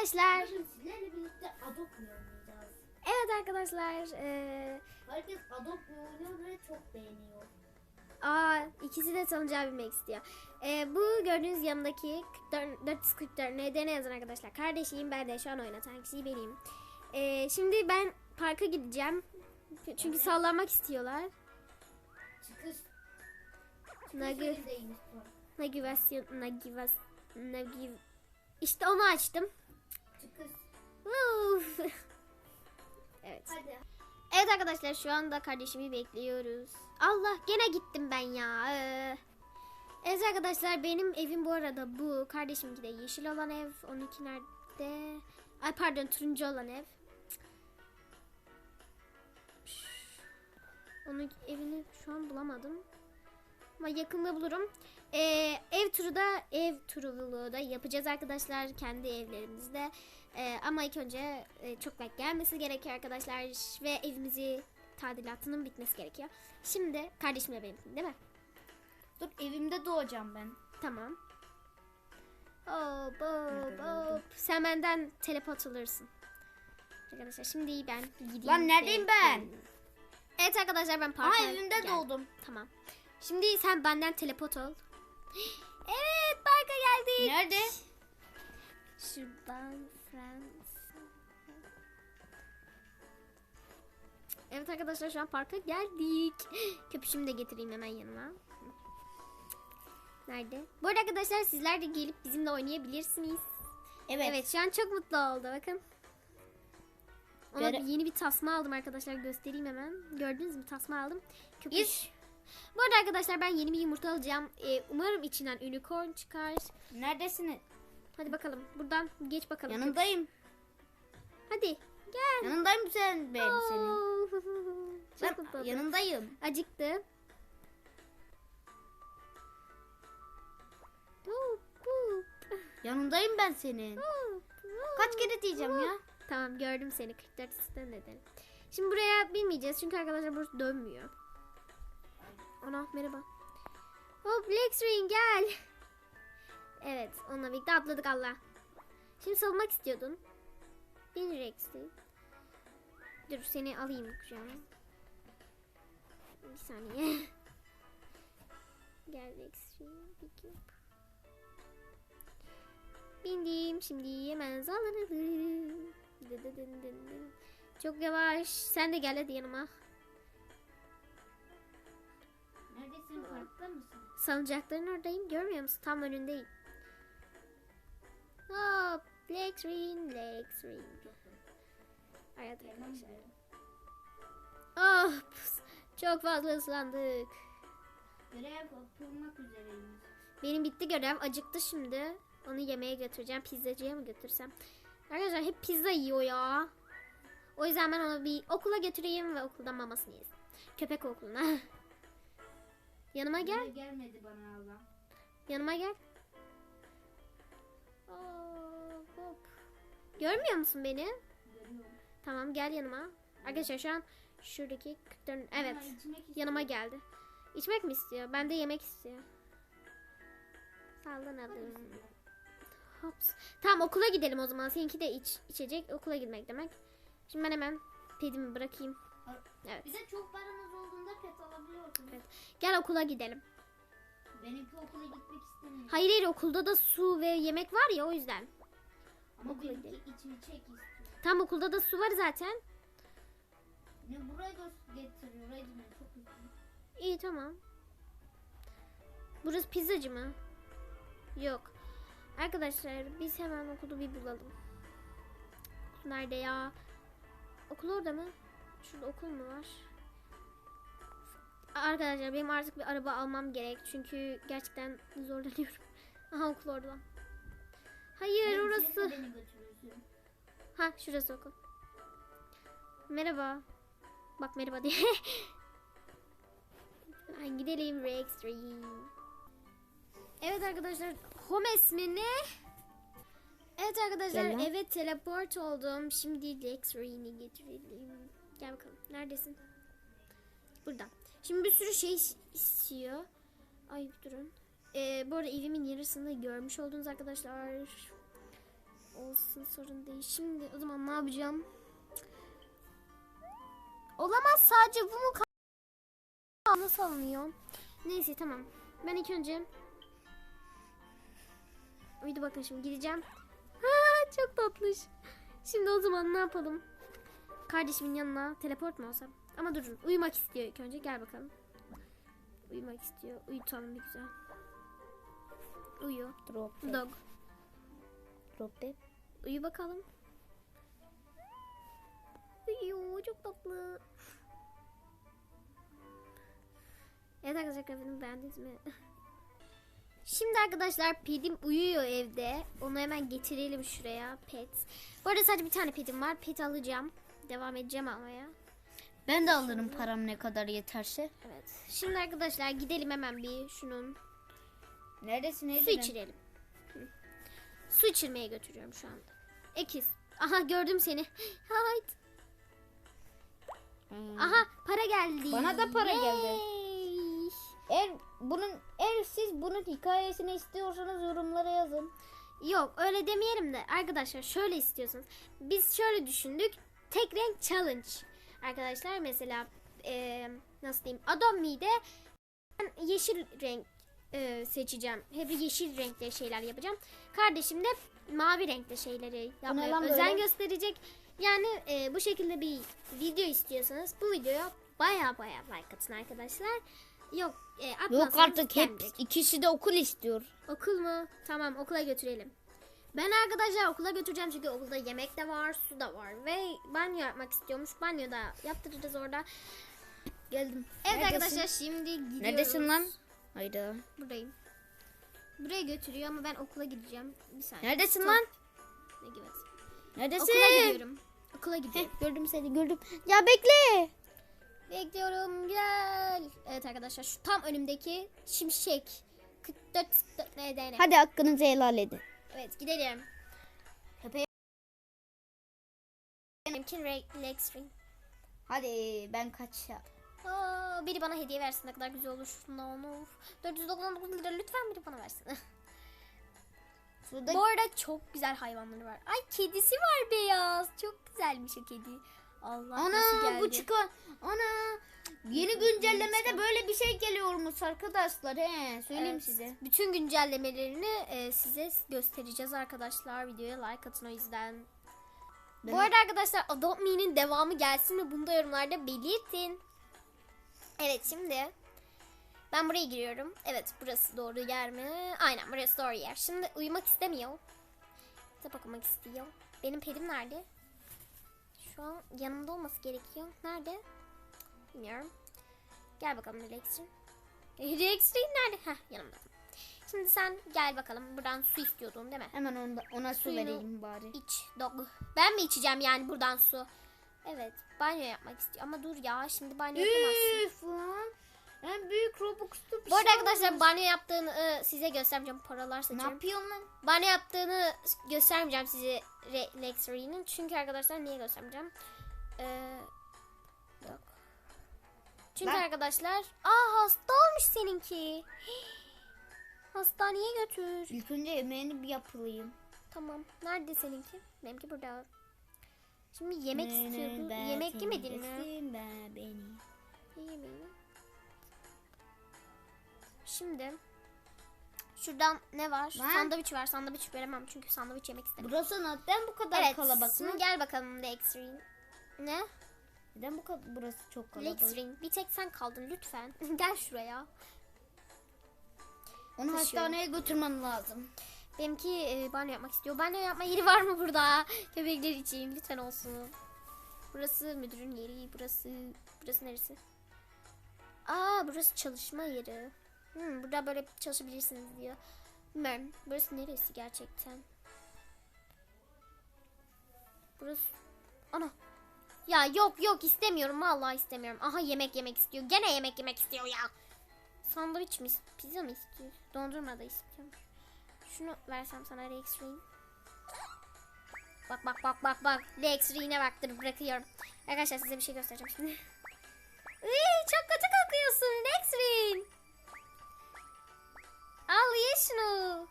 arkadaşlar. Bugün sizlerle birlikte Adopt oynayacağız. Evet arkadaşlar. Ee, Herkes Adopt oynuyor ve çok beğeniyor. aa, ikisi de sancağı bilmek istiyor. Ee, bu gördüğünüz yanımdaki 44, 444 NDN yazan arkadaşlar. Kardeşiyim ben de şu an oynatan kişi benim. Ee, şimdi ben parka gideceğim. Çünkü sallanmak istiyorlar. Çıkış. Nagi, Nagi. navigasyon, navigas, naviv... İşte onu açtım. Evet. Hadi. Evet arkadaşlar şu anda kardeşimi bekliyoruz. Allah gene gittim ben ya. Ee, Evet arkadaşlar benim evim bu arada bu. Kardeşimki de yeşil olan ev. Onunki nerede? Ay pardon turuncu olan ev. Onun evini şu an bulamadım. Ama yakında bulurum. Ee, ev turu da ev turu da yapacağız arkadaşlar kendi evlerimizde. Ee, ama ilk önce e, çok like gelmesi gerekiyor arkadaşlar ve evimizi tadilatının bitmesi gerekiyor. Şimdi kardeşimle benimkin değil mi? Dur evimde doğacağım ben. Tamam. Hop hop hop. Sen benden teleport olursun. Arkadaşlar şimdi ben gideyim. Lan neredeyim ben? Evet arkadaşlar ben Aa parka evimde geldim. doğdum. Tamam. Şimdi sen benden teleport ol. Evet parka geldik. Nerede? Şuradan Fransa. Evet arkadaşlar şu an parka geldik. Köpüşümü de getireyim hemen yanıma. Nerede? Bu arada arkadaşlar sizler de gelip bizimle oynayabilirsiniz. Evet. Evet şu an çok mutlu oldu bakın. Ona Göre- yeni bir tasma aldım arkadaşlar göstereyim hemen. Gördünüz mü tasma aldım. Köpüş. İş. Bu arada arkadaşlar ben yeni bir yumurta alacağım. Ee, umarım içinden unicorn çıkar. Neredesiniz? Hadi bakalım buradan geç bakalım. Yanındayım. Hadi gel. Yanındayım sen ben senin. Oo, Çok mutlu Ben yanındayım. Acıktı. Yanındayım ben senin. Kaç kere diyeceğim ya? Tamam gördüm seni 44 üstten dedim. Şimdi buraya binmeyeceğiz çünkü arkadaşlar burası dönmüyor. Ana merhaba. Hop Lex Ring gel. Evet onunla birlikte atladık Allah. Şimdi savunmak istiyordun. Bin Rex'ti. Dur seni alayım kucağıma. Bir saniye. Gel Lex Ring. Bindim şimdi hemen dın. Çok yavaş. Sen de gel hadi yanıma. Parkta mısın? Salıncakların oradayım. Görmüyor musun? Tam önündeyim. Hop. Lex ring, Lex ring. Evet arkadaşlar. Oh, pus. çok fazla ıslandık. Görev kurmak üzereyiz. Benim bitti görev. Acıktı şimdi. Onu yemeğe götüreceğim. Pizzacıya mı götürsem? Arkadaşlar hep pizza yiyor ya. O yüzden ben onu bir okula götüreyim ve okulda mamasını yesin. Köpek okuluna. Yanıma gel. Gel. Gelmedi bana Allah. Yanıma gel. Hop. Görmüyor musun beni? Görüyorum. Tamam gel yanıma. Arkadaşlar şu an şuradaki 44 evet yanıma geldi. İçmek mi istiyor? Ben de yemek istiyor. Sallanalım. Hops. Tamam okula gidelim o zaman. Seninki de iç, içecek okula gitmek demek. Şimdi ben hemen pedimi bırakayım. Evet. Bize çok paramız. Evet. Gel okula gidelim. Benimki okula gitmek istemiyor. Hayır hayır okulda da su ve yemek var ya o yüzden. Ama okula benimki gidelim. içecek istiyor. Tam okulda da su var zaten. Ne buraya getiriyor. Gitmiyor. Çok üzgünüm. İyi tamam. Burası pizzacı mı? Yok. Arkadaşlar biz hemen okulu bir bulalım. Nerede ya? Okul orada mı? Şurada okul mu var? Arkadaşlar benim artık bir araba almam gerek. Çünkü gerçekten zorlanıyorum. Aha okul orada. Hayır de orası. Ha şurası okul. Merhaba. Bak merhaba diye. Ay, gidelim Rex. Evet arkadaşlar home ismi ne? Evet arkadaşlar Gel evet teleport oldum. Şimdi Rex Ring'i getirelim. Gel bakalım. Neredesin? Burada. Şimdi bir sürü şey istiyor. Ay bir durun. Ee, bu arada evimin yarısını görmüş oldunuz arkadaşlar. olsun sorun değil. Şimdi o zaman ne yapacağım? Olamaz sadece bu mu? Nasıl alınıyor? Neyse tamam. Ben ilk önce Uydu bakın şimdi gideceğim. Ha, çok tatlış. Şimdi o zaman ne yapalım? Kardeşimin yanına teleport mu olsam? Ama durun uyumak istiyor ilk önce gel bakalım. Uyumak istiyor. Uyutalım bir güzel. Uyu. Drop. Dog. Drop de. Uyu bakalım. Uyuyor çok tatlı. Evet arkadaşlar kıyafetimi beğendiniz mi? Şimdi arkadaşlar pedim uyuyor evde. Onu hemen getirelim şuraya. Pet. Bu arada sadece bir tane pedim var. Pet alacağım. Devam edeceğim almaya. Ben de alırım param ne kadar yeterse. Evet. Şimdi arkadaşlar gidelim hemen bir şunun Neredesin Su içirelim. Hı. Su içirmeye götürüyorum şu anda. Ekiz. Aha gördüm seni. Hayt. Aha para geldi. Hmm. Bana da para geldi. Yay. Eğer bunun eğer siz bunun hikayesini istiyorsanız yorumlara yazın. Yok öyle demeyelim de arkadaşlar şöyle istiyorsanız. Biz şöyle düşündük. Tek renk challenge. Arkadaşlar mesela eee, nasıl diyeyim Adomi'de ben yeşil renk eee, seçeceğim. Hep yeşil renkte şeyler yapacağım. Kardeşim de mavi renkte şeyleri yapmaya özen böyle? gösterecek. Yani eee, bu şekilde bir video istiyorsanız bu videoya baya baya like atın arkadaşlar. Yok e, Yok artık hep ikisi de okul istiyor. Okul mu? Tamam okula götürelim. Ben arkadaşlar okula götüreceğim çünkü okulda yemek de var, su da var ve banyo yapmak istiyormuş. Banyo da yaptıracağız orada. Geldim. Evet Neredesin? arkadaşlar şimdi gidiyoruz. Neredesin lan? Hayda. Buradayım. Buraya götürüyor ama ben okula gideceğim. Bir saniye. Neredesin Top- lan? Ne gibi? Neredesin? Okula gidiyorum. Okula Heh, gidiyorum. gördüm seni gördüm. Ya bekle. Bekliyorum gel. Evet arkadaşlar şu tam önümdeki şimşek. 44 44 ne Hadi hakkınızı helal edin. Evet gidelim. Köpeğe- Benimki Lex Ring. Hadi ben kaç ya. Aa, biri bana hediye versin ne kadar güzel olur. Şundan of. 499 lira lütfen biri bana versin. Şurada Bu arada çok güzel hayvanları var. Ay kedisi var beyaz. Çok güzelmiş o kedi. Allah nasıl Ana geldi? bu çıkan. Ana. Yeni güncellemede böyle bir şey geliyormuş arkadaşlar. He, söyleyeyim Evet. size. Bütün güncellemelerini e, size göstereceğiz arkadaşlar. Videoya like atın o yüzden. Ben- Bu arada arkadaşlar Adopt Me'nin devamı gelsin mi? Bunu da yorumlarda belirtin. Evet şimdi ben buraya giriyorum. Evet burası doğru yer mi? Aynen burası doğru yer. Şimdi uyumak istemiyor. Kitap okumak istiyor. Benim pedim nerede? Şu an yanımda olması gerekiyor. Nerede? Bilmiyorum. Gel bakalım Rex'in. Rex'in nerede? Heh yanımda. Şimdi sen gel bakalım. Buradan su istiyordun değil mi? Hemen onda, ona su Suyunu- vereyim bari. İç dog. Ben mi içeceğim yani buradan su? Evet banyo yapmak istiyor. Ama dur ya şimdi banyo yapamazsın. Üf lan. En büyük Robux'tu bir Bu arada şey arkadaşlar olmuş. banyo yaptığını e, size göstermeyeceğim. Paralar Ne seçiyorum. yapıyorsun lan? Banyo yaptığını göstermeyeceğim size Re-. Çünkü arkadaşlar niye göstermeyeceğim? Ee, yok. Çünkü Lan. arkadaşlar aa hasta olmuş seninki. Hastaneye götür. İlk önce yemeğini bir yapılayım. Tamam. Nerede seninki? Benimki burada. Şimdi yemek Nene, istiyordu. ben Yemek yemedin mi? besleme beni. Yemeğini? Şimdi şuradan ne var? Lan. Sandviç var. Sandviç veremem çünkü sandviç yemek istemiyorum. Burası neden bu kadar Evet. kalabalık? Şimdi gel bakalım Lex Ring. Ne? Neden bu kadar burası çok Lex kalabalık? Ring. Bir tek sen kaldın lütfen. gel şuraya. Onu Taşıyorum. hastaneye götürmem lazım. Benimki e, banyo yapmak istiyor. Banyo yapma yeri var mı burada? Köpekler için lütfen olsun. Burası müdürün yeri. Burası burası neresi? Aa burası çalışma yeri. Hmm, burada böyle çalışabilirsiniz diyor. Bilmiyorum. Burası neresi gerçekten? Burası... Ana. Ya yok yok istemiyorum. Vallahi istemiyorum. Aha yemek yemek istiyor. Gene yemek yemek istiyor ya. Sandviç mi? Pizza mı istiyor? Dondurma da istiyorum. Şunu versem sana Rex Ring. Bak bak bak bak bak. Rex Ring'e baktır bırakıyorum. Arkadaşlar size bir şey göstereceğim şimdi. Iy, çok kötü kokuyorsun Rex Ring. Al ye şunu.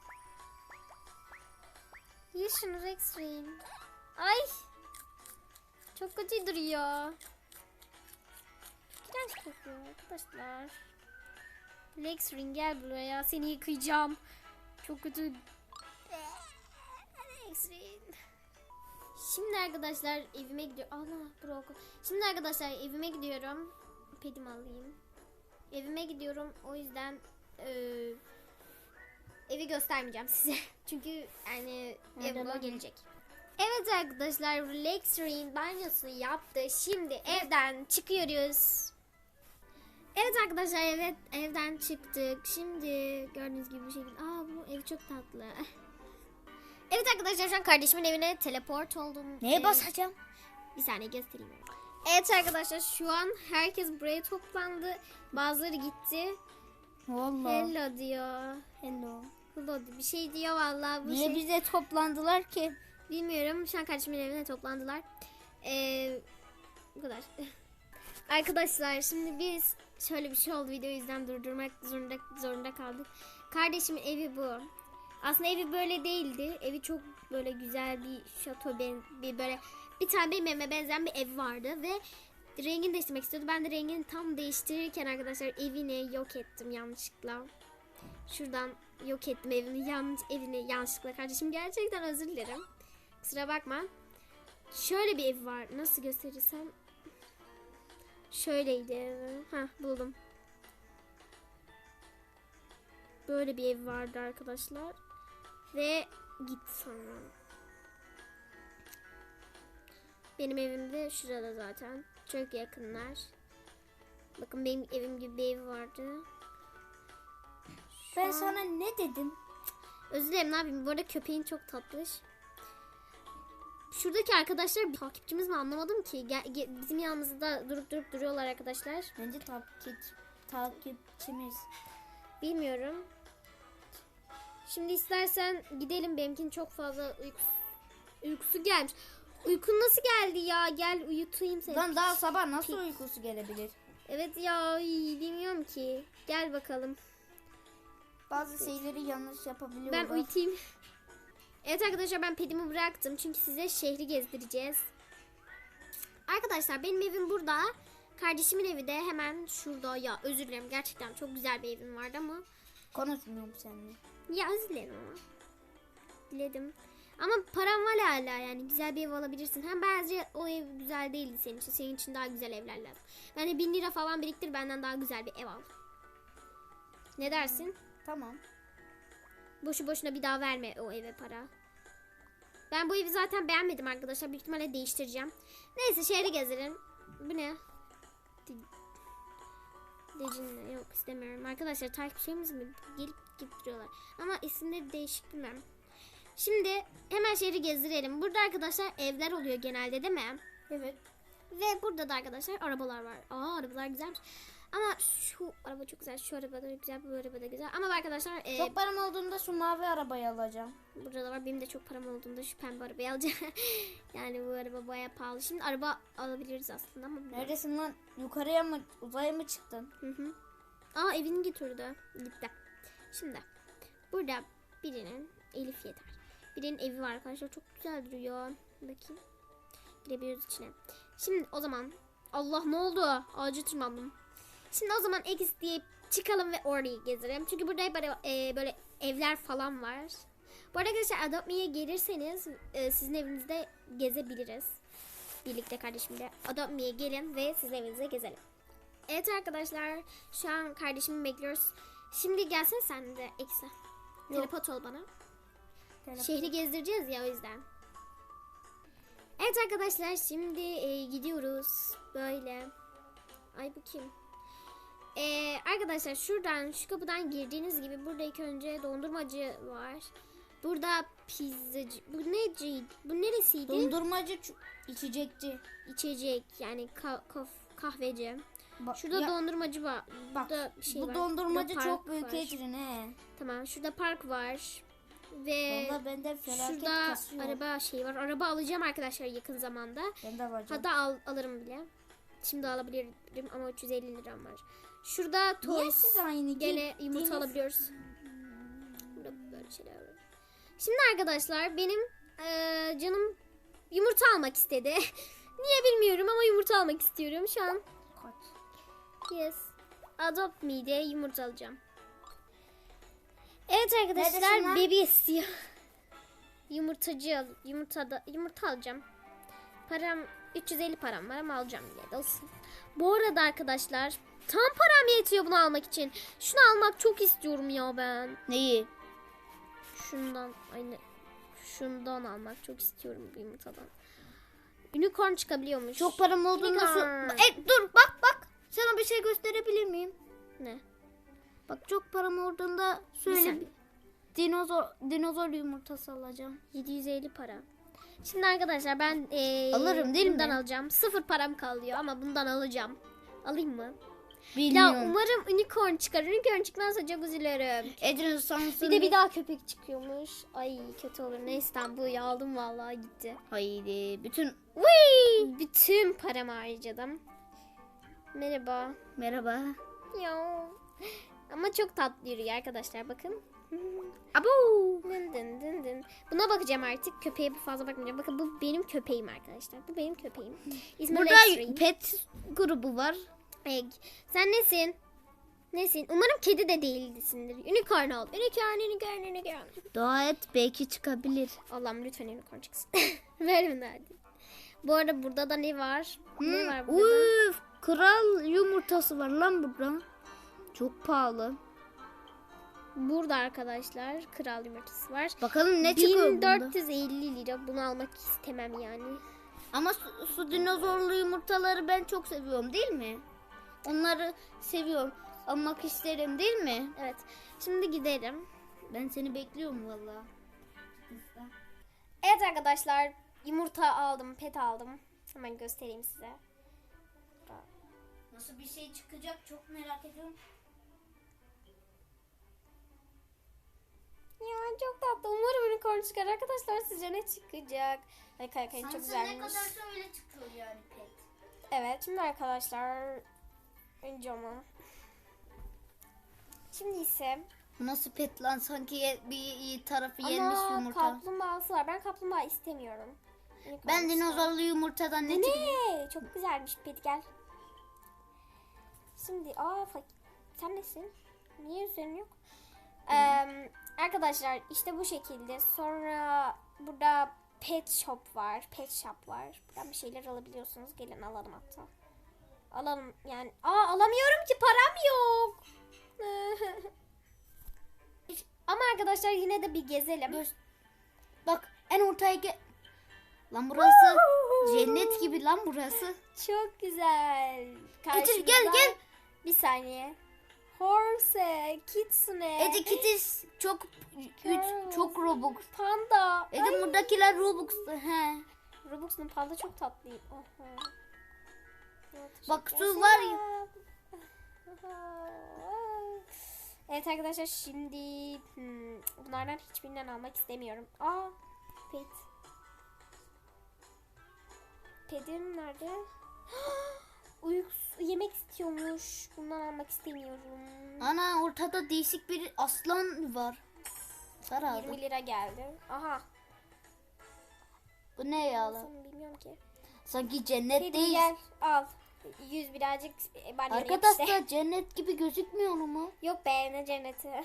Ye şunu Rex Rain. Ay. Çok kötü duruyor. İğrenç kokuyor arkadaşlar. Lex Ring gel buraya. Seni yıkayacağım. Çok kötü. Lex Ring. Şimdi arkadaşlar evime gidiyorum. Allah bırak. Şimdi arkadaşlar evime gidiyorum. Pedimi alayım. Evime gidiyorum. O yüzden eee, evi göstermeyeceğim size. Çünkü yani ev Nerede vlog lan? gelecek. Evet arkadaşlar Lex Ring banyosunu yaptı. Şimdi evden çıkıyoruz. Evet arkadaşlar evet evden çıktık. Şimdi gördüğünüz gibi bir şekilde. Aa bu ev çok tatlı. Evet arkadaşlar şu an kardeşimin evine teleport oldum. Neye Ee, basacağım? bir saniye göstereyim. Evet arkadaşlar şu an herkes buraya toplandı. Bazıları gitti. Vallahi. Hello diyor. Hello. Hello diyor. Bir şey diyor vallahi. Bu Niye şey... bize toplandılar ki? Bilmiyorum. Şu an kardeşimin evine toplandılar. Ee, bu kadar. Arkadaşlar şimdi biz şöyle bir şey oldu. Videoyu yüzden durdurmak zorunda zorunda kaldık. Kardeşimin evi bu. Aslında evi böyle değildi. Evi çok böyle güzel bir şato ben bir böyle bir tane benim evime benzeyen bir ev vardı ve rengini değiştirmek istiyordu. Ben de rengini tam değiştirirken arkadaşlar evini yok ettim yanlışlıkla. Şuradan yok ettim evini yanlış evini yanlışlıkla kardeşim gerçekten özür dilerim. Kusura bakma. Şöyle bir ev var. Nasıl gösterirsem. Şöyleydi. Ha buldum. Böyle bir ev vardı arkadaşlar. Ve gitti sonra. Benim evim de şurada zaten. Çok yakınlar. Bakın benim evim gibi bir ev vardı. Şu Ben an- sana ne dedim? Özür dilerim ne yapayım. Bu arada köpeğin çok tatlış. Şuradaki arkadaşlar bir takipçimiz mi anlamadım ki. Gel, ge- bizim yanımızda durup durup duruyorlar arkadaşlar. Bence takip takipçimiz. Bilmiyorum. Şimdi istersen gidelim. Benimkinin çok fazla uykusu, uykusu gelmiş. Uykun nasıl geldi ya? Gel uyutayım seni. Lan daha sabah nasıl uykusu gelebilir? Evet ya bilmiyorum ki. Gel bakalım. Bazı şeyleri yanlış yapabiliyorlar. Ben uyutayım. Evet arkadaşlar ben pedimi bıraktım. Çünkü size şehri gezdireceğiz. Arkadaşlar benim evim burada. Kardeşimin evi de hemen şurada. Ya özür dilerim gerçekten çok güzel bir evim vardı ama. Konuşmuyorum seninle. Ya özür dilerim ama. Diledim. Ama param var hala yani güzel bir ev alabilirsin. Hem bence o ev güzel değildi senin için. Senin için daha güzel evler lazım. Yani bin lira falan biriktir benden daha güzel bir ev al. Ne dersin? Tamam. Boşu boşuna bir daha verme o eve para. Ben bu evi zaten beğenmedim arkadaşlar. Büyük ihtimalle değiştireceğim. Neyse şehri gezelim. Bu ne? Dejin yok istemiyorum. Arkadaşlar takipçilerimiz mi? Gelip gidip duruyorlar. Ama isimleri değişik bilmem. Şimdi hemen şehri gezdirelim. Burada arkadaşlar evler oluyor genelde değil mi? Evet. Ve burada da arkadaşlar arabalar var. Aa arabalar güzelmiş. Ama şu araba çok güzel. Şu araba da güzel. Bu araba da güzel. Ama arkadaşlar e, Çok param olduğunda şu mavi arabayı alacağım. Burada da var. Benim de çok param olduğunda şu pembe arabayı alacağım. yani bu araba baya pahalı. Şimdi araba alabiliriz aslında ama. Neredesin lan? Yukarıya mı uzaya mı çıktın? Hı hı. Aa evini götürdü. Gitti. Şimdi burada birinin Elif yeter. Birinin evi var arkadaşlar. Çok güzel duruyor. Bakayım. Girebiliyoruz içine. Şimdi o zaman Allah ne oldu? Ağacı tırmandım. Şimdi o zaman X deyip çıkalım ve orayı gezelim. Çünkü burada böyle, e, böyle evler falan var. Bu arada arkadaşlar Adopt Me'ye gelirseniz e, sizin evinizde gezebiliriz. Birlikte kardeşimle. Adopt Me'ye gelin ve sizin evinizde gezelim. Evet arkadaşlar şu an kardeşimi bekliyoruz. Şimdi gelsin sen de X'e. Teleport ol bana. Şehri gezdireceğiz ya o yüzden. Evet arkadaşlar şimdi e, gidiyoruz böyle. Ay bu kim? E, arkadaşlar şuradan şu kapıdan girdiğiniz gibi burada ilk önce dondurmacı var. Burada pizzacı. Bu neci? Bu neresiydi? Dondurmacı ç- içecekçi. İçecek yani ka- kaf- kahveci. Bak, Şurada ya- dondurmacı var. bak Burada bir şey bu var. dondurmacı Burada çok park büyük var. ecrin he. Tamam şurada park var. Ve Valla bende felaket şurada kasıyor. araba şey var. Araba alacağım arkadaşlar yakın zamanda. Ben de alacağım. Hatta al, alırım bile. Şimdi alabilirim ama 350 liram var. Şurada aynı gene yumurta alabiliyoruz. Burada böyle şeyler var. Şimdi arkadaşlar benim eee, canım yumurta almak istedi. Niye bilmiyorum ama yumurta almak istiyorum şu an. Yes. Adopt me yumurta alacağım. Evet arkadaşlar bebi istiyor. Yumurtacı al, yumurta da, yumurta alacağım. Param 350 param var ama alacağım yine de olsun. Bu arada arkadaşlar tam param yetiyor bunu almak için. Şunu almak çok istiyorum ya ben. Neyi? Şundan aynı şundan almak çok istiyorum bu yumurtadan. Unicorn çıkabiliyormuş. Çok param olduğunda su... Unicorn. E, dur bak bak. Sana bir şey gösterebilir miyim? Ne? Bak çok param olduğunda söyle. Dinozor dinozor yumurtası alacağım. 750 para. Şimdi arkadaşlar ben eee, Alırım değil bundan mi? alacağım. Sıfır param kalıyor ama bundan alacağım. Alayım mı? Ya Bilmiyorum. umarım unicorn çıkar. Unicorn çıkmazsa çok üzülürüm. Edrin sansın. Bir de bir daha köpek çıkıyormuş. Ay kötü olur. Neyse tamam bu aldım vallahi gitti. Haydi bütün Whee! Bütün paramı harcadım. Merhaba. merhaba. Ya. Ama çok tatlı yürüyor arkadaşlar bakın. Abu. Dın dın dın dın. Buna bakacağım artık. Köpeğe fazla bakmayacağım. Bakın bu benim köpeğim arkadaşlar. Bu benim köpeğim. İsmi Burada pet grubu var. Egg. Sen nesin? Nesin? Umarım kedi de değilsindir. Unicorn ol. Unicorn, unicorn, unicorn. Dua et belki çıkabilir. Allah'ım lütfen unicorn çıksın. Ver bunu hadi. Bu arada burada da ne var? Ne Hmm, var burada? da? Uf, kral yumurtası var lan burada. Çok pahalı. Burada arkadaşlar kral yumurtası var. Bakalım ne çıkıyor bunda. 1450 lira. Bunu almak istemem yani. Ama su, su dinozorlu yumurtaları ben çok seviyorum değil mi? Onları seviyorum. Almak isterim değil mi? Evet. Şimdi gidelim. Ben seni bekliyorum valla. Evet arkadaşlar yumurta aldım, pet aldım. Hemen göstereyim size. Nasıl bir şey çıkacak çok merak ediyorum. Ya çok tatlı. Umarım unicorn çıkar. Arkadaşlar sizce ne çıkacak? Ay kay kay çok güzelmiş. öyle çıkıyor yani pet. Evet şimdi arkadaşlar önce. Şimdi ise Bu nasıl pet lan sanki ye- bir tarafı yenmiş ama yumurta. kaplumbağası var. Ben kaplumbağa istemiyorum. Unicorn Ben istiyorum. dinozorlu yumurtadan ne çıkıyor? Ne? Çok güzelmiş pet gel. Şimdi aa fak- sen nesin? Niye üzerin yok? Eee, arkadaşlar işte bu şekilde. Sonra burada pet shop var. Pet shop var. Buradan bir şeyler alabiliyorsunuz. Gelin alalım hatta. Alalım yani. Aa alamıyorum ki param yok. Ama arkadaşlar yine de bir gezelim. Dur. Bak en ortaya gel. Lan burası cennet gibi lan burası. Çok güzel. Ece, gel, gel. Bir saniye. Horse, kitsune. Ece Kitis çok üç, çok Robux. Panda. Ece buradakiler Robux. He. Robux'un panda çok tatlı. Oha. Bak, su var ederim. Evet arkadaşlar şimdi hmm, bunlardan hiçbirinden almak istemiyorum. Aa, pet. Pedim nerede? Uyku yemek istiyormuş. Bundan almak istemiyorum. Ana ortada değişik bir aslan var. Sarı 20 lira geldi. Aha. Bu ne ya lan? Bilmiyorum ki. Sanki cennet Pedi değil. gel al. 100 birazcık e, balya yap işte. Arkadaşlar cennet gibi gözükmüyor mu? Yok be ne cenneti.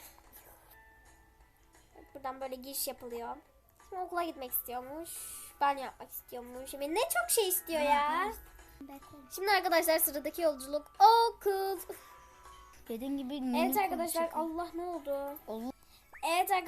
Buradan böyle giriş yapılıyor. Şimdi okula gitmek istiyormuş. Ben yapmak istiyormuş. Emin ne çok şey istiyor ya. Şimdi arkadaşlar sıradaki yolculuk okul. Dediğin gibi Evet arkadaşlar. Allah ne oldu? Allah. Evet arkadaşlar.